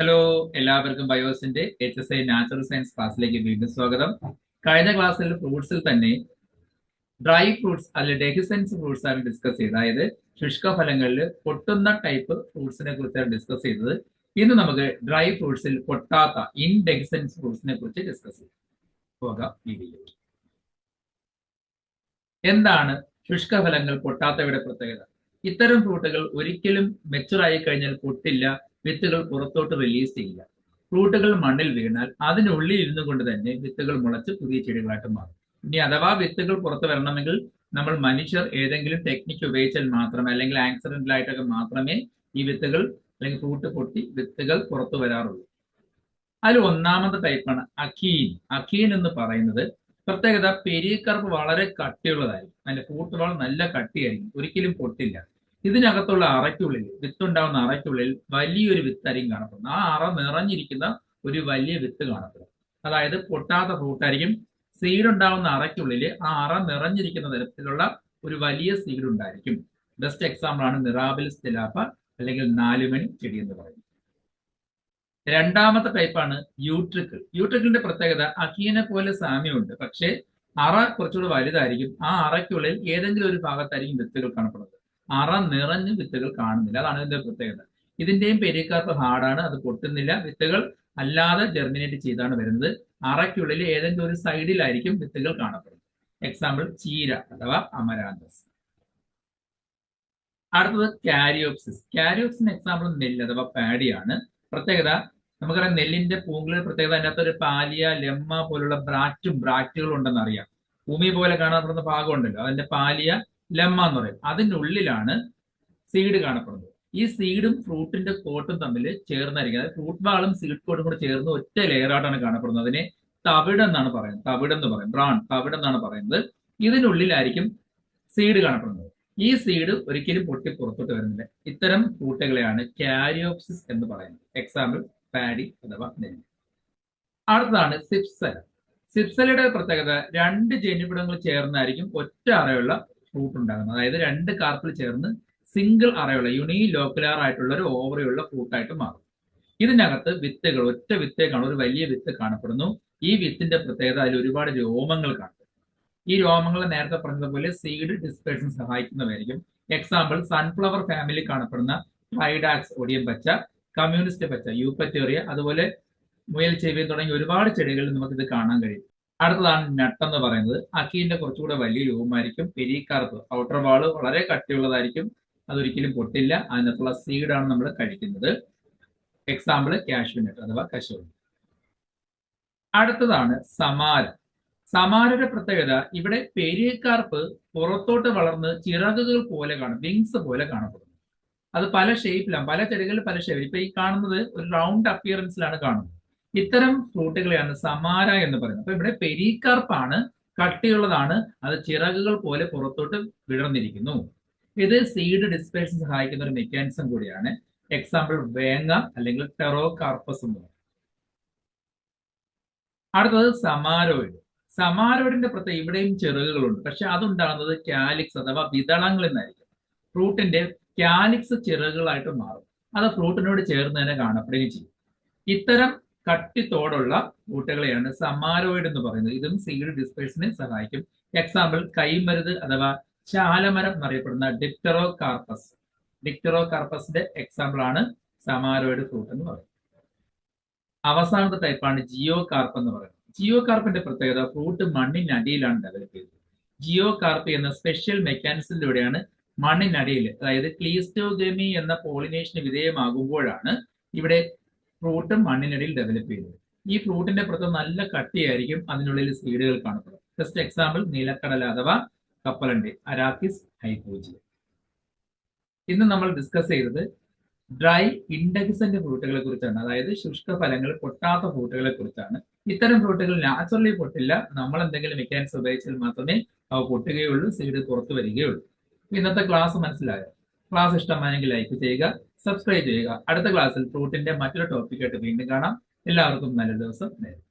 Hello എല്ലാവർക്കും ബയോസിന്റെ H S I natural science ക്ലാസ്സിലേക്ക് വീണ്ടും സ്വാഗതം. കഴിഞ്ഞ ക്ലാസ്സിൽ ഫ്രൂട്ട്സിൽ തന്നെ ഡ്രൈ ഫ്രൂട്ട്സ് അല്ലെങ്കിൽ ഡെഹിസൻസ് ഫ്രൂട്ട്സ് ആണ് ഡിസ്കസ് ചെയ്തത്. അതായത് ശുഷ്ക ഫലങ്ങളിൽ പൊട്ടുന്ന ടൈപ്പ് ഫ്രൂട്ട്സിനെ കുറിച്ചാണ് ഡിസ്കസ് ചെയ്തത്. ഇന്ന് നമുക്ക് ഡ്രൈ ഫ്രൂട്ട്സിൽ പൊട്ടാത്ത ഇൻഡെഹിസൻസ് ഫ്രൂട്ട്സിനെ കുറിച്ച് ഡിസ്കസ് ചെയ്യാം. പോകാം വീഡിയോ എന്താണ് ശുഷ്ക ഫലങ്ങൾ പൊട്ടാത്തവയുടെ പ്രത്യേകത? ഇത്തരം ഫ്രൂട്ടുകൾ ഒരിക്കലും മെച്ചുറായി കഴിഞ്ഞാൽ പൊട്ടില്ല. വിത്തുകൾ പുറത്തോട്ട് റിലീസ് ചെയ്യില്ല. ഫ്രൂട്ടുകൾ മണ്ണിൽ വീണാൽ അതിനുള്ളിൽ ഇരുന്നു കൊണ്ട് തന്നെ വിത്തുകൾ മുളച്ച് പുതിയ ചെടികളായിട്ട് മാറും. ഇനി അഥവാ വിത്തുകൾ പുറത്ത് വരണമെങ്കിൽ നമ്മൾ മനുഷ്യർ ഏതെങ്കിലും ടെക്നിക്ക് ഉപയോഗിച്ചാൽ മാത്രമേ അല്ലെങ്കിൽ ആക്സിഡന്റൽ ആയിട്ടൊക്കെ മാത്രമേ ഈ വിത്തുകൾ അല്ലെങ്കിൽ ഫ്രൂട്ട് പൊട്ടി വിത്തുകൾ പുറത്തു വരാറുള്ളൂ. അതിൽ ഒന്നാമത്തെ ടൈപ്പാണ് അഖീൻ. അഖീൻ എന്ന് പറയുന്നത് പ്രത്യേകത പെരിയക്കറുപ്പ് വളരെ കട്ടിയുള്ളതായിരിക്കും. അതിന്റെ ഫ്രൂട്ട് വാൾ നല്ല കട്ടിയായിരിക്കും. ഒരിക്കലും പൊട്ടില്ല. ഇതിനകത്തുള്ള അറയ്ക്കുള്ളിൽ വിത്തുണ്ടാവുന്ന അറയ്ക്കുള്ളിൽ വലിയൊരു വിത്തായിരിക്കും കാണപ്പെടുന്നത്. ആ അറ നിറഞ്ഞിരിക്കുന്ന ഒരു വലിയ വിത്ത് കാണപ്പെടും. അതായത് പൊട്ടാത്ത ഫ്രൂട്ടായിരിക്കും സീഡ് ഉണ്ടാവുന്ന അറയ്ക്കുള്ളിൽ ആ അറ നിറഞ്ഞിരിക്കുന്ന തരത്തിലുള്ള ഒരു വലിയ സീഡ് ഉണ്ടായിരിക്കും. ബെസ്റ്റ് എക്സാമ്പിൾ ആണ് നിറാബിൽ സ്റ്റിലാപ്പ അല്ലെങ്കിൽ നാലുമണി ചെടി എന്ന് പറയുന്നത്. രണ്ടാമത്തെ ടൈപ്പാണ് യൂട്രിക്കിൾ യൂട്രിക്കിളിന്റെ പ്രത്യേകത അക്കീനെ പോലെ സാമ്യമുണ്ട്. പക്ഷേ അറ കുറച്ചുകൂടി വലുതായിരിക്കും. ആ അറയ്ക്കുള്ളിൽ ഏതെങ്കിലും ഒരു ഭാഗത്തായിരിക്കും വിത്തുകൾ കാണപ്പെടുന്നത്. അറ നിറഞ്ഞ് വിത്തുകൾ കാണുന്നില്ല. അതാണ് ഇതിന്റെ പ്രത്യേകത. ഇതിന്റെയും പെരിക്കാർപ്പ് ഹാർഡാണ് അത് പൊട്ടുന്നില്ല. വിത്തുകൾ അല്ലാതെ ജെർമിനേറ്റ് ചെയ്താണ് വരുന്നത്. അറയ്ക്കുള്ളിൽ ഏതെങ്കിലും ഒരു സൈഡിലായിരിക്കും വിത്തുകൾ കാണപ്പെടുന്നത്. എക്സാമ്പിൾ ചീര അഥവാ അമരാന്തസ്. അടുത്തത് കാരിയോപ്സിസ്. കാരിയോപ്സിന് എക്സാമ്പിൾ നെല്ല് അഥവാ പാഡിയാണ്. പ്രത്യേകത നമുക്കറിയാം നെല്ലിന്റെ പൂങ്കളിൽ പ്രത്യേകത അതിനകത്ത് ഒരു പാലിയ ലെമ്മ പോലുള്ള ബ്രാറ്റും ബ്രാറ്റുകളും ഉണ്ടെന്ന് അറിയാം. ഭൂമി പോലെ കാണപ്പെടുന്ന ഭാഗമുണ്ടല്ലോ അതിന്റെ പാലിയ ലെമ്മ എന്ന് പറയും. അതിന്റെ ഉള്ളിലാണ് സീഡ് കാണപ്പെടുന്നത്. ഈ സീഡും ഫ്രൂട്ടിന്റെ കോട്ടും തമ്മിൽ ചേർന്നായിരിക്കും. അതായത് ഫ്രൂട്ട് ബാളും സീഡ് കോട്ടും കൂടെ ചേർന്ന് ഒറ്റ ലെയറായിട്ടാണ് കാണപ്പെടുന്നത്. അതിനെ തവിട് എന്നാണ് പറയുന്നത്. തവിട് എന്ന് പറയും. ബ്രാൺ തവിട് എന്നാണ് പറയുന്നത്. ഇതിനുള്ളിലായിരിക്കും സീഡ് കാണപ്പെടുന്നത്. ഈ സീഡ് ഒരിക്കലും പൊട്ടി പുറത്തോട്ട് വരുന്നില്ല. ഇത്തരം ഫ്രൂട്ടുകളെയാണ് കാരിയോപ്സിസ് എന്ന് പറയുന്നത്. എക്സാമ്പിൾ പാഡി അഥവാ നെല്ല്. അടുത്തതാണ് സിപ്സല സിപ്സലയുടെ പ്രത്യേകത രണ്ട് ജന്യുപിടങ്ങൾ ചേർന്നായിരിക്കും ഒറ്റ അറയുള്ള ഫ്രൂട്ട് ഉണ്ടാകുന്നത്. അതായത് രണ്ട് കാർപ്പിൽ ചേർന്ന് സിംഗിൾ അറയുള്ള യുണി ലോക്കുലാർ ആയിട്ടുള്ള ഒരു ഓവറയുള്ള ഫ്രൂട്ടായിട്ട് മാറും. ഇതിനകത്ത് വിത്തുകൾ ഒറ്റ വിത്തേ കാണും ഒരു വലിയ വിത്ത് കാണപ്പെടുന്നു. ഈ വിത്തിന്റെ പ്രത്യേകത അതിൽ ഒരുപാട് രോമങ്ങൾ കാണും. ഈ രോമങ്ങൾ നേരത്തെ പറഞ്ഞതുപോലെ സീഡ് ഡിസ്പേഷൻ സഹായിക്കുന്നതായിരിക്കും എക്സാമ്പിൾ സൺഫ്ലവർ ഫാമിലി കാണപ്പെടുന്ന ഹൈഡാക്സ് ഒടിയം പച്ച കമ്മ്യൂണിസ്റ്റ് പച്ച യൂപ്പറ്റേറിയ അതുപോലെ മുയൽ ചെവിയൻ തുടങ്ങിയ ഒരുപാട് ചെടികളിൽ നമുക്ക് ഇത് കാണാൻ കഴിയും. അടുത്തതാണ് നട്ട് എന്ന് പറയുന്നത്. അക്കീന്റെ കുറച്ചുകൂടെ വലിയ രൂപമായിരിക്കും. പെരീക്കാർപ്പ് ഔട്ടർ വാൾ വളരെ കട്ടിയുള്ളതായിരിക്കും. അതൊരിക്കലും പൊട്ടില്ല. അതിനകത്തുള്ള സീഡാണ് നമ്മൾ കഴിക്കുന്നത്. എക്സാമ്പിൾ കാഷ്യൂ നട്ട് അഥവാ കശുവണ്ടി അടുത്തതാണ് സമാര. സമാരയുടെ പ്രത്യേകത ഇവിടെ പെരിയക്കാർപ്പ് പുറത്തോട്ട് വളർന്ന് ചിറകുകൾ പോലെ കാണും. വിങ്സ് പോലെ കാണപ്പെടുന്നു. അത് പല ഷേപ്പിലാണ് പല ചെടികളിൽ പല ഷേപ്പിൽ ഇപ്പൊ ഈ കാണുന്നത് ഒരു റൗണ്ട് അപ്പിയറൻസിലാണ് കാണുന്നത്. ഇത്തരം ഫ്ലൂട്ടുകളെയാണ് സമാര എന്ന് പറയുന്നത്. അപ്പൊ ഇവിടെ പെരിക്കാർപ്പാണ് കട്ടിയുള്ളതാണ് അത് ചിറകുകൾ പോലെ പുറത്തോട്ട് വിടർന്നിരിക്കുന്നു. ഇത് സീഡ് ഡിസ്പേഷൻ സഹായിക്കുന്ന ഒരു മെക്കാനിസം കൂടിയാണ്. എക്സാമ്പിൾ വേങ്ങ അല്ലെങ്കിൽ ടെറോ കാർപ്പസ് എന്ന് പറയും. അടുത്തത് സമാരോയിഡ്. സമാരോയിഡിന്റെ പ്രത്യേക ഇവിടെയും ചിറകുകളുണ്ട്. പക്ഷെ അതുണ്ടാകുന്നത് കാലിക്സ് അഥവാ വിതളങ്ങൾ എന്നായിരിക്കും. ഫ്രൂട്ടിന്റെ കാലിക്സ് ചിറകുകളായിട്ട് മാറും. അത് ഫ്രൂട്ടിനോട് ചേർന്ന് തന്നെ കാണപ്പെടുകയും ചെയ്യും. ഇത്തരം കട്ടിത്തോടുള്ള ഫ്രൂട്ടുകളെയാണ് സമാരോയിഡ് എന്ന് പറയുന്നത്. ഇതും സീഡ് ഡിസ്പേഴ്സിനെ സഹായിക്കും. എക്സാമ്പിൾ കൈമരുത് അഥവാ ചാലമരം എന്നറിയപ്പെടുന്ന ഡിപ്റ്ററോ കാർപ്പസ് ഡിക്ടറോ കാർപ്പസിന്റെ എക്സാമ്പിൾ ആണ് സമാരോയിഡ് ഫ്രൂട്ട് എന്ന് പറയുന്നത്. അവസാനത്തെ ടൈപ്പാണ് ജിയോ കാർപ്പ് എന്ന് പറയുന്നത്. ജിയോ കാർപ്പിന്റെ പ്രത്യേകത ഫ്രൂട്ട് മണ്ണിനടിയിലാണ് ഡെവലപ്പ് ചെയ്തത്. ജിയോ കാർപ്പ് എന്ന സ്പെഷ്യൽ മെക്കാനിസത്തിലൂടെയാണ് മണ്ണിനടിയിൽ അതായത് ക്ലീസ്റ്റോഗമി എന്ന പോളിനേഷന് വിധേയമാകുമ്പോഴാണ് ഇവിടെ ഫ്രൂട്ട് മണ്ണിനടിയിൽ ഡെവലപ്പ് ചെയ്തത് ഈ ഫ്രൂട്ടിന്റെ പുറത്ത് നല്ല കട്ടിയായിരിക്കും അതിനുള്ളിൽ സീഡുകൾ കാണപ്പെടും ജസ്റ്റ് എക്സാമ്പിൾ നീലക്കടല അഥവാ കപ്പലണ്ടി അരാക്കിസ് ഹൈപ്പോജി ഇന്ന് നമ്മൾ ഡിസ്കസ് ചെയ്തത് ഡ്രൈ ഇൻഡെക്സന്റ് ഫ്രൂട്ടുകളെ കുറിച്ചാണ്. അതായത് ശുഷ്ക ഫലങ്ങൾ പൊട്ടാത്ത ഫ്രൂട്ടുകളെ കുറിച്ചാണ്. ഇത്തരം ഫ്രൂട്ടുകൾ നാച്ചുറലി പൊട്ടില്ല. നമ്മൾ എന്തെങ്കിലും മെക്കാനിക്സ് ഉപയോഗിച്ചാൽ മാത്രമേ അവ പൊട്ടുകയുള്ളൂ സീഡ് പുറത്തു വരികയുള്ളൂ. ഇന്നത്തെ ക്ലാസ് മനസ്സിലായോ? ക്ലാസ് ഇഷ്ടമായെങ്കിൽ ലൈക്ക് ചെയ്യുക സബ്സ്ക്രൈബ് ചെയ്യുക. അടുത്ത ക്ലാസ്സിൽ ഫ്രൂട്ടിന്റെ മറ്റൊരു ടോപ്പിക്കായിട്ട് വീണ്ടും കാണാം. എല്ലാവർക്കും നല്ല ദിവസം നേരം